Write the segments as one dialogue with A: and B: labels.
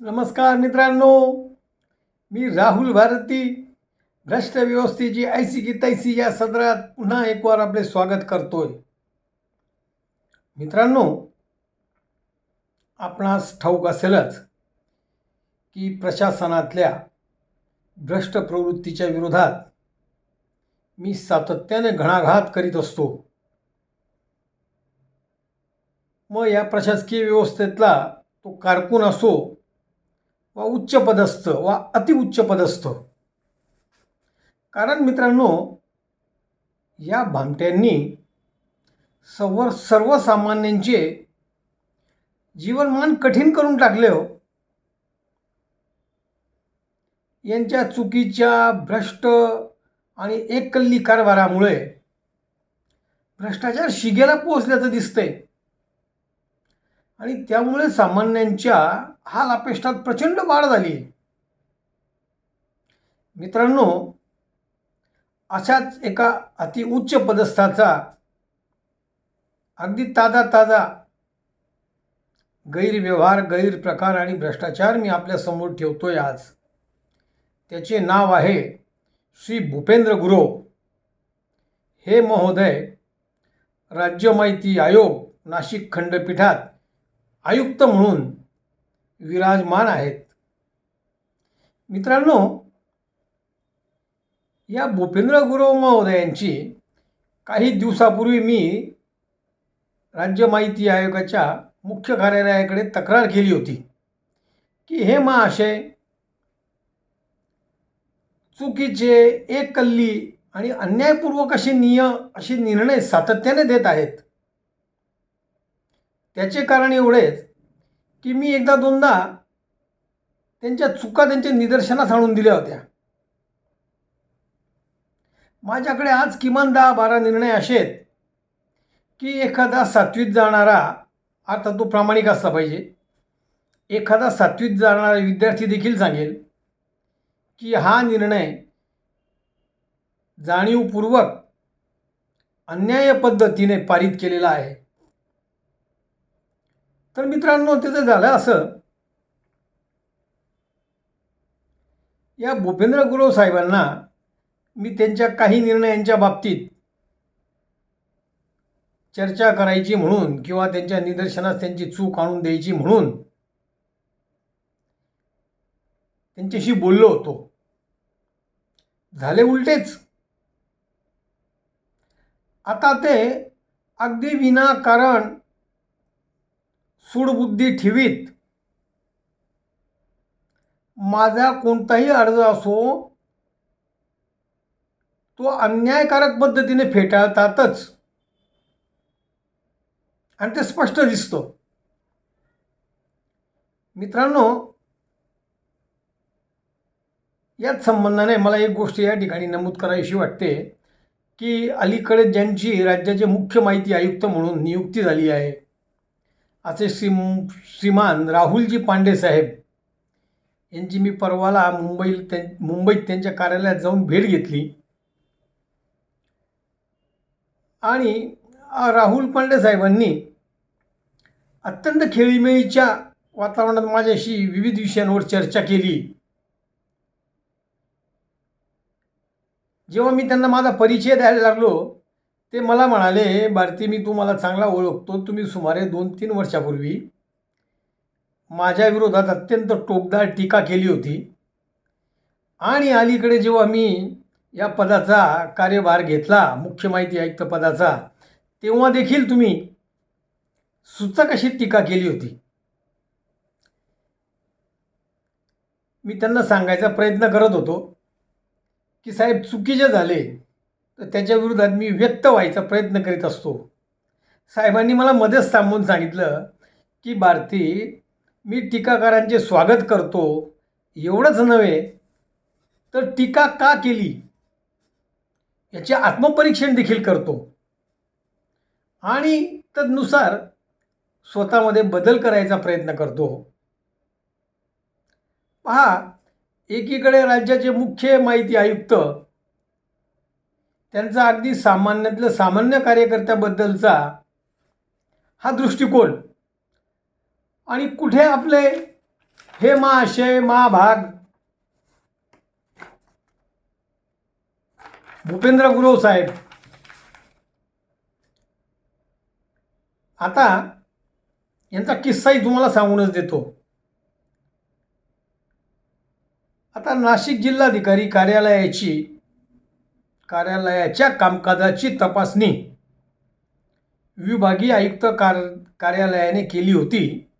A: नमस्कार मित्रांनो. मी राहुल भारती भ्रष्ट व्यवस्थेची ऐसी की तैसी या सदरात पुन्हा एकवार आपले स्वागत करतोय. मित्रांनो आपणास ठाऊक असेलच की प्रशासनातल्या भ्रष्ट प्रवृत्तीच्या विरोधात मी सातत्याने घणाघात करीत असतो. मग या प्रशासकीय व्यवस्थेतला तो कारकून असो वा उच्च पदस्थ वा अतिउच्च पदस्थ. कारण मित्रांनो या भामट्यांनी सर्व सर्वसामान्यांचे जीवनमान कठीण करून टाकले हो. यांच्या चुकीच्या भ्रष्ट आणि एककल्ली कारभारामुळे भ्रष्टाचार शिगेला पोहोचल्याचं दिसतंय. आणि त्यामुळे सामान्यांच्या हाल अपेष्टात प्रचंड वाढ झाली. आहे मित्रांनो अशाच एका अतिउच्च पदस्थाचा अगदी ताजा ताजा गैरव्यवहार गैरप्रकार आणि भ्रष्टाचार मी आपल्यासमोर ठेवतोय आज. त्याचे नाव आहे श्री भूपेंद्र गुरव. हे महोदय राज्य माहिती आयोग नाशिक खंडपीठात आयुक्त म्हणून विराजमान आहेत. मित्रांनो या भूपेंद्र गुरव महोदयांची काही दिवसापूर्वी मी राज्य माहिती आयोगाच्या मुख्य कार्यालयाकडे तक्रार केली होती की हे महाशय चुकीचे एक कल्ली आणि अन्यायपूर्वक असे निय असे निर्णय सातत्याने देत आहेत. त्याचे कारण एवढेच की मी एकदा दोनदा त्यांच्या चुका त्यांच्या निदर्शनास आणून दिल्या होत्या. माझ्याकडे आज किमान दहा बारा निर्णय असे आहेत की एखादा सातवीत जाणारा अर्थात तो प्रामाणिक असला पाहिजे एखादा सातवीत जाणारा विद्यार्थी देखील सांगेल की हा निर्णय जाणीवपूर्वक अन्याय पद्धतीने पारित केलेला आहे. तर मित्रांनो त्याचं झालं असं. या भूपेंद्र गुरव साहेबांना मी त्यांच्या काही निर्णयांच्या बाबतीत चर्चा करायची म्हणून किंवा त्यांच्या निदर्शनास त्यांची चूक आणून द्यायची म्हणून त्यांच्याशी बोललो होतो. झाले उलटेच. आता ते अगदी विनाकारण सूडबुद्धी ठेवीत. माझा कोणताही अर्ज असो तो अन्यायकारक पद्धतीने फेटाळतातच. आणि ते स्पष्ट दिसतो. मित्रांनो याच संबंधाने मला एक गोष्ट या ठिकाणी नमूद करायची वाटते की अलीकडे ज्यांची राज्याचे मुख्य माहिती आयुक्त म्हणून नियुक्ती झाली आहे असे श्री श्रीमान राहुलजी पांडे साहेब यांची मी परवाला मुंबई त्यां मुंबईत त्यांच्या कार्यालयात जाऊन भेट घेतली. आणि राहुल पांडे साहेबांनी अत्यंत खेळीमेळीच्या वातावरणात माझ्याशी विविध विषयांवर चर्चा केली. जेव्हा मी त्यांना माझा परिचय द्यायला लागलो ते मला म्हणाले भारती मी तुम्हाला चांगला ओळखतो. तुम्ही सुमारे दोन तीन वर्षापूर्वी माझ्या विरोधात अत्यंत टोकदार टीका केली होती. आणि अलीकडे जेव्हा मी या पदाचा कार्यभार घेतला मुख्य माहिती आयुक्त पदाचा तेव्हा देखील तुम्ही सूचक अशी टीका केली होती. मी त्यांना सांगायचा प्रयत्न करत होतो की साहेब चुकीचे झाले. तर त्याच्या विरोधात मी व्यक्त व्हायचा प्रयत्न करीत असतो. साहेबांनी मला मध्येच थांबून सांगितलं की भारती मी टीकाकारांचे स्वागत करतो. एवढंच नव्हे तर टीका का केली? याचे आत्मपरीक्षण देखील करतो. आणि तदनुसार स्वतःमध्ये बदल करायचा प्रयत्न करतो. पहा एकीकडे राज्याचे मुख्य माहिती आयुक्त त्यांचा अगदी सामान्यातलं सामान्य कार्यकर्त्याबद्दलचा हा दृष्टिकोन. आणि कुठे आपले हे महाशय महाभाग? भूपेंद्र गुरव साहेब. आता यांचा किस्साही तुम्हाला सांगूनच देतो. आता नाशिक जिल्हाधिकारी कार्यालयाची कार्यालयाच्या कामकाजाची तपासणी विभागीय आयुक्त कार कार्यालयाने केली होती.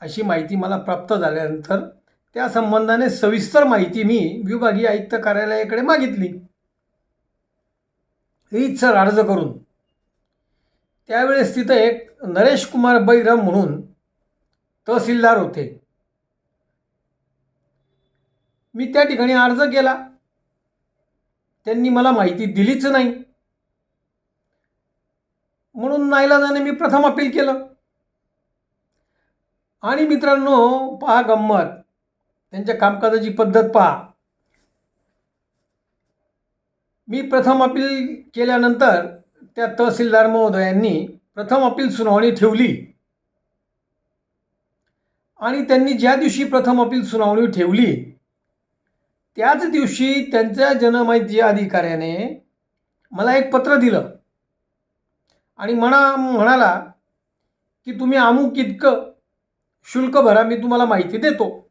A: अशी माहिती मला प्राप्त झाल्यानंतर त्या संबंधाने सविस्तर माहिती मी विभागीय आयुक्त कार्यालयाकडे मागितली. रीतसर सर अर्ज करून. त्यावेळेस तिथं एक नरेश कुमार बैरम म्हणून तहसीलदार होते. मी त्या ठिकाणी अर्ज केला. त्यांनी मला माहिती दिलीच नाही. म्हणून नाईलाजाने मी प्रथम अपील केलं. आणि मित्रांनो पहा गंमत. त्यांच्या कामकाजाची पद्धत पहा. मी प्रथम अपील केल्यानंतर त्या तहसीलदार महोदयांनी प्रथम अपील सुनावणी ठेवली. आणि त्यांनी ज्या दिवशी प्रथम अपील सुनावणी ठेवली त्याच दिवशी त्यांच्या जनमाहिती अधिकाऱ्याने मला एक पत्र दिलं. आणि म्हणा म्हणाला की तुम्ही अमुक इतकं शुल्क भरा मी तुम्हाला माहिती देतो.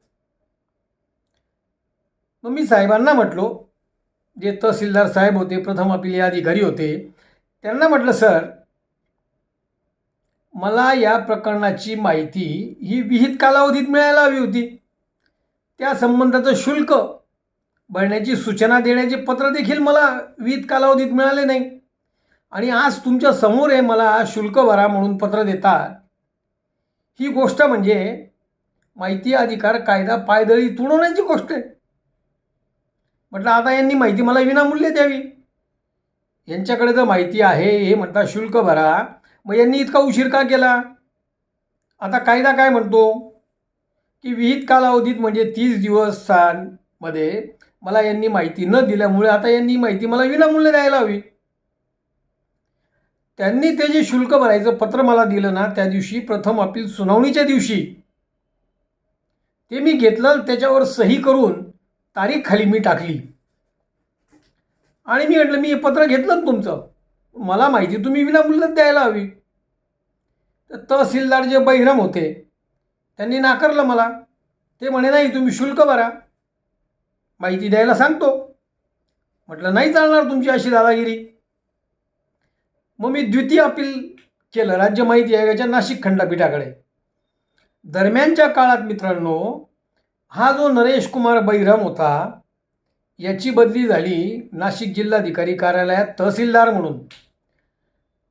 A: मग मी साहेबांना म्हटलो जे तहसीलदार साहेब होते प्रथम अपिलीय अधिकारी होते त्यांना म्हटलं सर मला या प्रकरणाची माहिती ही विहित कालावधीत मिळायला हवी होती. त्या संबंधाचं शुल्क भरण्याची सूचना देण्याचे पत्र देखील मला विहित कालावधीत मिळाले नाही. आणि आज तुमच्यासमोर आहे मला शुल्क भरा म्हणून पत्र देतात. ही गोष्ट म्हणजे माहिती अधिकार कायदा पायदळी तुडवण्याची गोष्ट आहे. म्हटलं आता यांनी माहिती मला विनामूल्य द्यावी. यांच्याकडे जर माहिती आहे हे म्हणता शुल्क भरा मग यांनी इतका उशीर का केला? आता कायदा काय म्हणतो? की विहित कालावधीत म्हणजे तीस दिवसांमध्ये मला यांनी माहिती न दिल्यामुळे आता यांनी माहिती मला विनामूल्य द्यायला हवी. त्यांनी ते जे शुल्क भरायचं पत्र मला दिलं ना त्या दिवशी प्रथम अपील सुनावणीच्या दिवशी. ते मी घेतलं त्याच्यावर सही करून तारीख खाली मी टाकली. आणि मी म्हटलं मी हे पत्र घेतलं ना तुमचं मला माहिती तुम्ही विनामूल्य द्यायला हवी. तर तहसीलदार जे बहिरम होते त्यांनी नाकारलं मला. ते म्हणे नाही तुम्ही शुल्क भरा. माहिती द्यायला सांगतो. म्हटलं नाही चालणार तुमची अशी दादागिरी. मग मी द्वितीय अपील केलं. राज्य माहिती आयोगाच्या नाशिक खंडपीठाकडे. दरम्यानच्या काळात मित्रांनो हा जो नरेश कुमार बैरम होता याची बदली झाली नाशिक जिल्हाधिकारी कार्यालयात तहसीलदार म्हणून.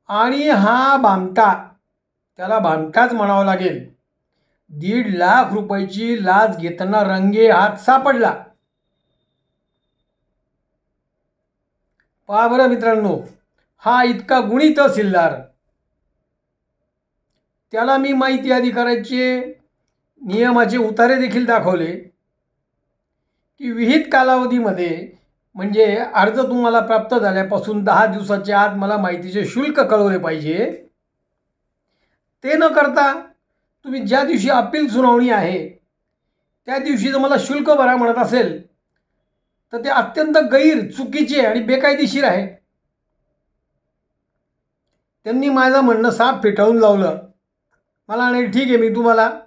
A: आणि हा भामटा त्याला भामटाच म्हणावं लागेल. दीड लाख रुपयाची लाच घेताना रंगे हात सापडला. पहा बरं मित्रांनो हा इतका गुणी तहसीलदार. त्याला मी माहिती अधिकाराचे नियमाचे उतारे देखील दाखवले की विहित कालावधीमध्ये म्हणजे अर्ज तुम्हाला प्राप्त झाल्यापासून दहा दिवसाच्या आत मला माहितीचे शुल्क कळवले पाहिजे. ते न करता तुम्ही ज्या दिवशी अपील सुनावणी आहे त्या दिवशी जर मला शुल्क भरा म्हणत असेल तर ते अत्यंत गैर चुकीचे आणि बेकायदेशीर आहे. त्यांनी माझं म्हणणं साफ फेटाळून लावलं. मला नाही ठीक आहे मी तुम्हाला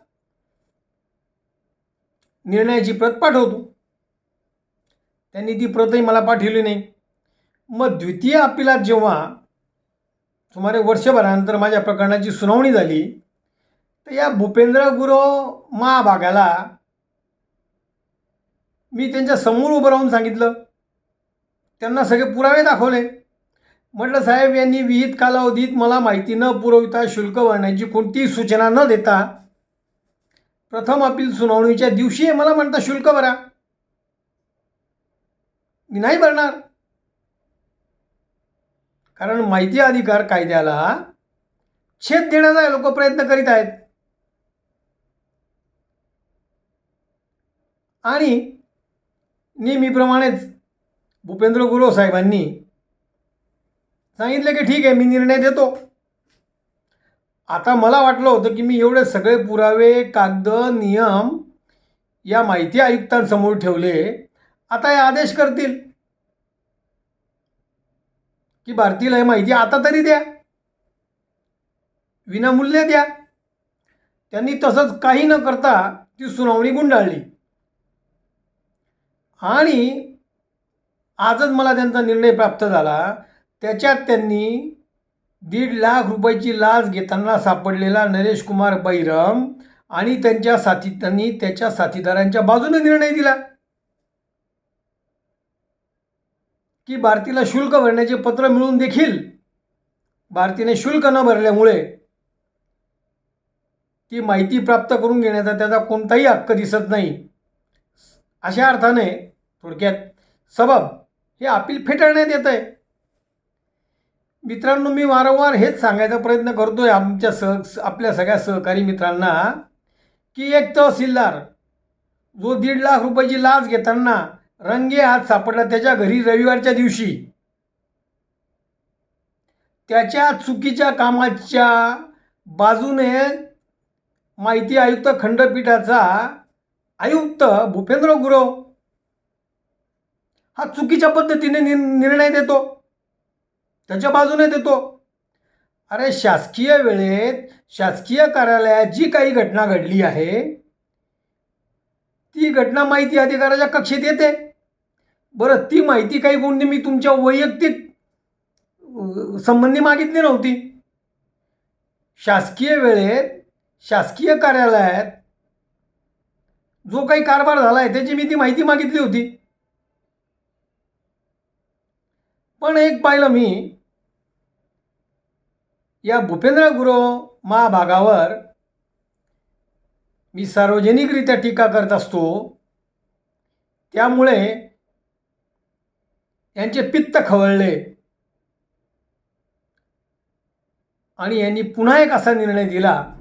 A: निर्णयाची प्रत पाठवतो. त्यांनी ती प्रतही मला पाठवली नाही. मग द्वितीय अपिलात जेव्हा सुमारे वर्षभरानंतर माझ्या प्रकरणाची सुनावणी झाली तर या भूपेंद्र गुरव महाभागाला मी त्यांच्यासमोर उभं राहून सांगितलं. त्यांना सगळे पुरावे दाखवले. म्हटलं साहेब यांनी विहित कालावधीत मला माहिती न पुरविता शुल्क भरण्याची कोणतीही सूचना न देता प्रथम अपील सुनावणीच्या दिवशी मला म्हणता शुल्क भरा. मी नाही भरणार. कारण माहिती अधिकार कायद्याला छेद देण्याचा लोक प्रयत्न करीत आहेत. आणि नेहमीप्रमाणेच भूपेंद्र गुरव साहेबांनी सांगितलं की ठीक आहे मी निर्णय देतो. आता मला वाटलं होतं की मी एवढे सगळे पुरावे कागद नियम या माहिती आयुक्तांसमोर ठेवले. आता हे आदेश करतील. की भारतीला ही माहिती आता तरी द्या. विनामूल्य द्या. त्यांनी तसंच काही न करता ती सुनावणी गुंडाळली. आणि आजच मला त्यांचा निर्णय प्राप्त झाला. त्याच्यात त्यांनी दीड लाख रुपयाची लाच घेताना सापडलेला नरेश कुमार बैरम आणि त्यांच्या साथी त्यांनी त्याच्या साथीदारांच्या बाजूने निर्णय दिला. की भारतीला शुल्क भरण्याचे पत्र मिळून देखील भारतीने शुल्क न भरल्यामुळे ती माहिती प्राप्त करून घेण्याचा त्याचा कोणताही हक्क दिसत नाही. अशा अर्थाने थोडक्यात सबब हे अपील फेटाळण्यात येत आहे मित्रांनो मी वारंवार हेच सांगायचा प्रयत्न करतोय आमच्या सह आपल्या सगळ्या सहकारी मित्रांना की एक तहसीलदार जो दीड लाख रुपयाची लाच घेताना रंगे हात सापडला त्याच्या घरी रविवारच्या दिवशी. त्याच्या चुकीच्या कामाच्या बाजूने माहिती आयुक्त खंडपीठाचा आयुक्त भूपेंद्र गुरव हा चुकीच्या पद्धतीने नि निर्णय देतो. त्याच्या बाजूने देतो. अरे शासकीय वेळेत शासकीय कार्यालयात जी काही घटना घडली आहे ती घटना माहिती अधिकाराच्या कक्षेत येते. बरं ती माहिती काही कोणती मी तुमच्या वैयक्तिक संबंधी मागितली नव्हती. शासकीय वेळेत शासकीय कार्यालयात जो काही कारभार झाला आहे त्याची मी ती माहिती मागितली होती. पण एक पाहिलं मी या भूपेंद्र गुरव महाभागावर मी सार्वजनिकरित्या टीका करत असतो. त्यामुळे यांचे पित्त खवळले. आणि यांनी पुन्हा एक असा निर्णय दिला.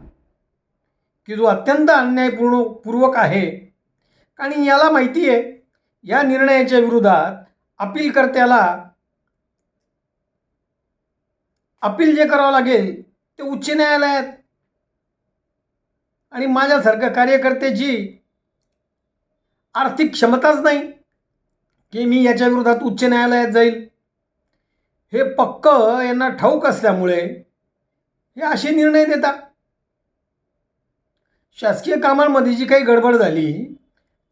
A: की जो अत्यंत अन्यायपूर्ण पूर्वक आहे. आणि याला माहिती आहे या निर्णयाच्या विरोधात अपीलकर्त्याला अपील जे करावं लागेल ते उच्च न्यायालयात. आणि माझ्यासारख्या कार्यकर्त्याची आर्थिक क्षमताच नाही की मी याच्या विरोधात उच्च न्यायालयात जाईल. हे पक्क यांना ठाऊक असल्यामुळे हे असे निर्णय देतात. शासकीय कामांमध्ये जी काही गडबड झाली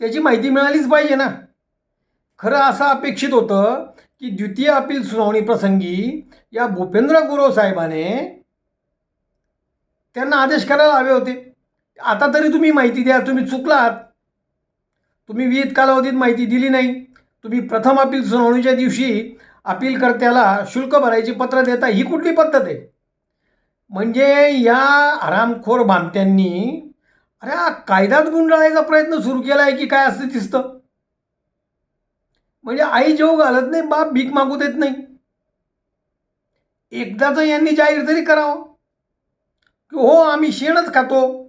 A: त्याची माहिती मिळालीच पाहिजे ना. खरं असं अपेक्षित होतं की द्वितीय अपील सुनावणी प्रसंगी या भूपेंद्र गुरव साहेबाने त्यांना आदेश करायला हवे होते. आता तरी तुम्ही माहिती द्या तुम्ही चुकलात. तुम्ही विहित कालावधीत माहिती दिली नाही. तुम्ही प्रथम अपील सुनावणीच्या दिवशी अपीलकर्त्याला शुल्क भरायची पत्र देता ही कुठली पद्धत आहे? म्हणजे या हरामखोर भामट्यांनी अरे हा कायदाच गुंडाळायचा प्रयत्न सुरू केला आहे की काय असं दिसतं? म्हणजे आई जेव घालत नाही बाप भीक मागू देत नाही. एकदाच यांनी जाहीर तरी करावं. की हो आम्ही शेणच खातो.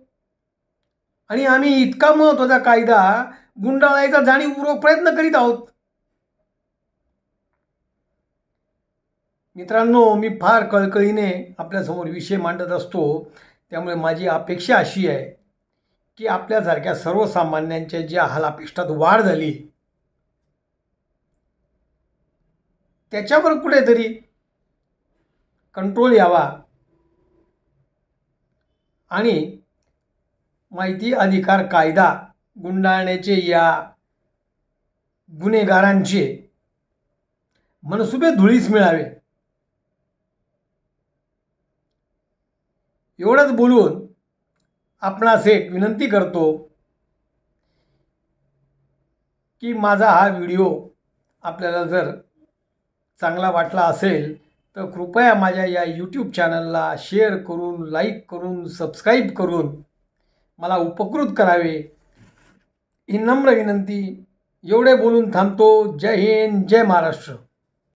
A: आणि आम्ही इतका महत्त्वाचा कायदा गुंडाळायचा जाणीवपूर्वक प्रयत्न करीत आहोत. मित्रांनो मी फार कळकळीने आपल्यासमोर विषय मांडत असतो. त्यामुळे माझी अपेक्षा अशी आहे. की आपल्यासारख्या सर्वसामान्यांच्या ज्या हालापिष्टात वाढ झाली त्याच्यावर कुठेतरी कंट्रोल यावा आणि माहिती अधिकार कायदा गुंडाळण्याचे या गुन्हेगारांचे मनसुबे धुळीस मिळावे. एवढंच बोलून आपणास एक विनंती करतो की माझा हा व्हिडिओ आपल्याला जर चांगला वाटला असेल तर कृपया माझ्या या यूट्यूब चॅनलला शेअर करून लाईक करून सबस्क्राईब करून मला उपकृत करावे. ही नम्र विनंती एवढे बोलून थांबतो. जय हिंद जय महाराष्ट्र.